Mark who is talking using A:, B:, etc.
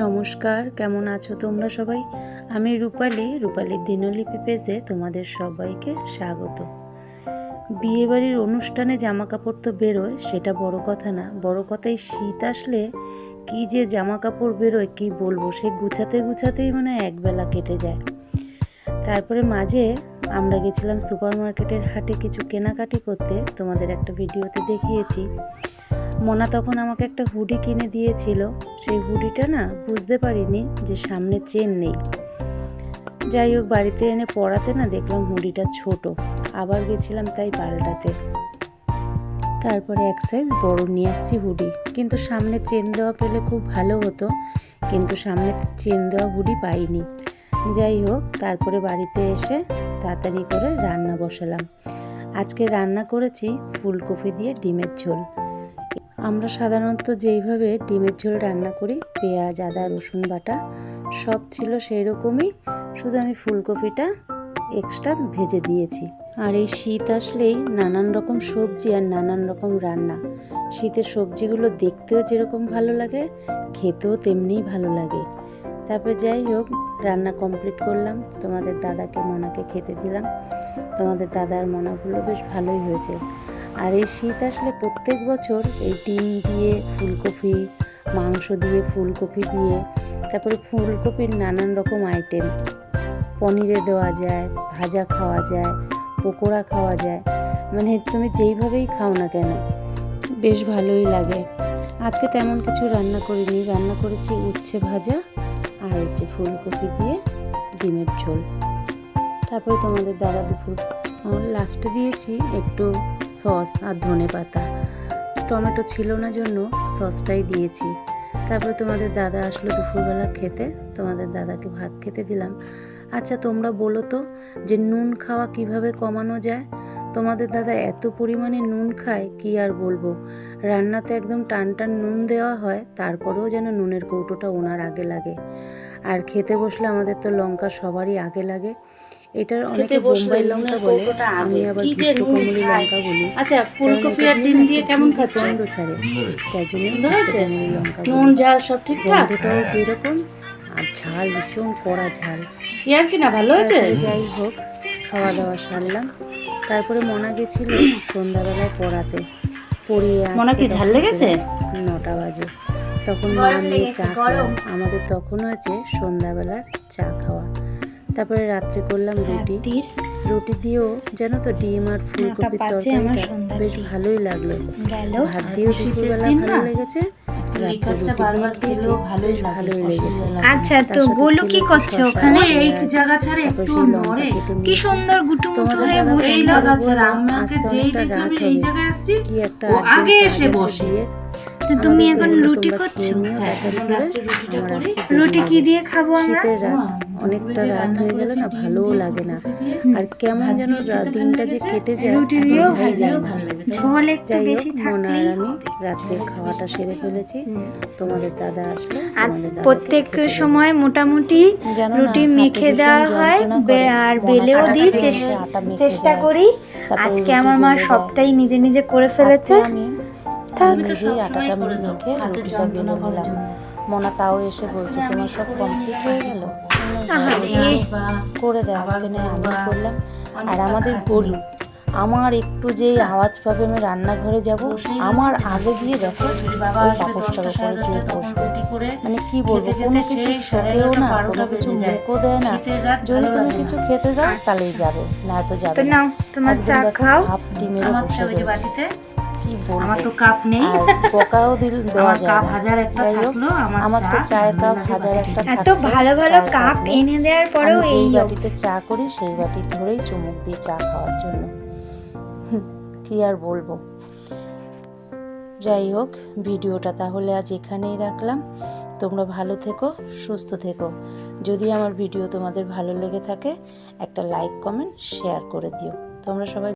A: নমস্কার, কেমন আছো তোমরা সবাই? আমি রূপালী, রূপালীর দিনলিপি পেজে তোমাদের সবাইকে স্বাগত। বিয়েবাড়ির অনুষ্ঠানে জামা কাপড় তো বেরোয়, সেটা বড় কথা না। বড় কথাই শীত আসলে কি যে জামা কাপড় বেরোয়, কি বলব? সে গুছাতে গুছাতেই মানে একবেলা কেটে যায়। তারপরে মাঝে আমরা গেছিলাম সুপার মার্কেটের হাটে কিছু কেনাকাটি করতে। তোমাদের একটা ভিডিওতে দেখিয়েছি। মোনা তখন আমাকে একটা হুডি কিনে দিয়েছিল। সেই হুডিটা না বুঝতে পারিনি যে সামনে চেন নেই। যাই হোক, বাড়িতে এনে পড়াতে না দেখলাম হুডিটা ছোট। আবার গেছিলাম তাই পাল্টাতে। তারপরে এক সাইজ বড় নিয়ে আসছি হুডি। কিন্তু সামনে চেন দেওয়া পেলে খুব ভালো হতো। কিন্তু সামনে চেন দেওয়া হুডি পাইনি। যাই হোক, তারপরে বাড়িতে এসে তাড়াতাড়ি করে রান্না বসালাম। আজকে রান্না করেছি ফুলকপি দিয়ে ডিমের ঝোল। আমরা সাধারণত যেইভাবে ডিমের ঝোল রান্না করি, পেঁয়াজ, আদা, রসুন বাটা, সব ছিল সেই রকমই শুধু আমি ফুলকপিটা এক্সট্রা ভেজে দিয়েছি। আর এই শীত আসলেই নানান রকম সবজি আর নানান রকম রান্না। শীতের সবজিগুলো দেখতেও যেরকম ভালো লাগে, খেতেও তেমনিই ভালো লাগে। তারপর যাই হোক রান্না কমপ্লিট করলাম। তোমাদের দাদাকে, মনাকে খেতে দিলাম। তোমাদের দাদার মনাগুলো বেশ ভালোই হয়েছে। আর এই শীত আসলে প্রত্যেক বছর এই ডিম দিয়ে, ফুলকপি, মাংস দিয়ে, ফুলকপি দিয়ে, তারপরে ফুলকপির নানান রকম আইটেম পনিরে দেওয়া যায়, ভাজা খাওয়া যায়, পকোড়া খাওয়া যায়। মানে তুমি যেইভাবেই খাও না কেন, বেশ ভালোই লাগে। আজকে তেমন কিছু রান্না করিনি। রান্না করেছি উচ্ছে ভাজা আর হচ্ছে ফুলকপি দিয়ে ডিমের ঝোল। তারপরে তোমাদের দাদা দুপুর লাস্টে দিয়েছি একটু সস আর ধনে পাতা। টমেটো ছিল না জন্য সসটাই দিয়েছি। তারপরে তোমাদের দাদা আসলো দুপুরবেলা খেতে, তোমাদের দাদাকে ভাত খেতে দিলাম। আচ্ছা তোমরা বলো তো যে নুন খাওয়া কীভাবে কমানো যায়? তোমাদের দাদা এত পরিমাণে নুন খায় কি আর বলব? রান্নাতে একদম টান টান নুন দেওয়া হয় তারপরেও যেন নুনের কৌটোটা ওনার আগে লাগে। আর খেতে বসলে আমাদের তো লঙ্কা সবারই আগে লাগে। এটার অনেকে বোম্বাই লঙ্কা বলে আমি আবার কৃষ্ণকমলি লঙ্কা বলি।
B: আচ্ছা ফুলকপি আর ডিম দিয়ে কেমন খাচ্ছ
A: পছন্দ ছাড়ে। তাই জন্য কৃষ্ণকমলি লঙ্কা
B: নুন ঝাল সব ঠিকঠাক?
A: গন্ধটাও যেরকম আর ঝাল ভীষণ কড়া ঝাল।
B: ইয়ার কি না ভালো হয়েছে?
A: যাই হোক খাওয়া দাওয়া সারলাম। তারপরে মনা গেছিল সন্ধ্যাবেলায় পড়াতে। পড়িয়ে
B: মনা কি ঝাল লেগেছে?
A: নটা বাজে। তখন মা মেয়ে চা খেলাম আমাদের তখন হয়েছে সন্ধ্যাবেলার চা খাওয়া। তারপরে রাত্রে করলাম রুটি। রুটি দিয়েও জানো তো ডিম আর ফুলকপির তরকারিটা বেশ ভালোই লাগল। ভাত দিয়েও
B: শীতের
A: দুপুরবেলা ভালো লেগেছে।
C: আচ্ছা তো গোলু কি করছে ওখানে?
B: এই জায়গা ছাড়া একটু নড়ে।
C: কি সুন্দর গুটুমুটু হয়ে বসে
B: জায়গা ছাড়া। আমাকে যেই দেখলাম এই জায়গায় আসছি
A: একটা
B: ও আগে এসে বসে।
C: তো তুমি এখন রুটি করছ?
B: হ্যাঁ,
C: রুটি কি দিয়ে খাব আমরা?
A: অনেকটা রাত হয়ে গেল না ভালোও লাগে না। আর কেমন যেন
B: ভালো
A: দিনটা যে কেটে যায় বোঝাই যায় না।
B: ভালো
A: যাই
C: বেশি
A: হোক মনে আর আমি রাত্রে খাওয়াটা সেরে ফেলেছি। তোমাদের দাদা আসলে
C: আর প্রত্যেক সময় মোটামুটি রুটি মেখে দেওয়া হয়। আর বেলেও দিই চেষ্টা করি। আজকে আমার মা সবটাই নিজে নিজে করে ফেলেছে।
A: আমি
C: তা-
A: আটাটা মেখে
B: হাতের
A: রুটিটা
B: যন্ত্রণা
A: বেলে
B: করার
A: মনা তাও এসে বলছে তোমার সব কমপ্লিট হয়ে গেল। করে দেয় আজকে আমি করলাম। আর আমাদের। গলু আমার একটু যেই আওয়াজ পাবে আমি রান্নাঘরে যাব। আমার আগে দিয়ে দেখো মানে কি বলব কোনো কিছু শোকেও না কোনো কিছু মুখও দেয় না। যদি তুমি কিছু খেতে দাও তাহলেই যাবে না তো যাবে না।
C: তোমার চা খাও।
A: ডিমের বসে কি
B: আমার তো কাপ নেই।
A: বকাও দিল দেওয়া
B: আমার
A: যায়
B: কাপ হাজার একটা থাকল আমার
A: আমার তো চায়ের কাপ হাজার। একটা
C: এত ভালো ভালো কাপ এনে দেওয়ার পরেও এই
A: বাটিতে চা করি সেই বাটি ধরেই চুমুক দিই চা খাওয়ার জন্য। কি আর বলব? যাই হোক ভিডিওটা তাহলে আজ এখানেই রাখলাম। তোমরা ভালো থেকো সুস্থ থেকো। যদি আমার ভিডিও তোমাদের ভালো লেগে থাকে একটা লাইক কমেন্ট শেয়ার করে দিও। তোমরা সবাই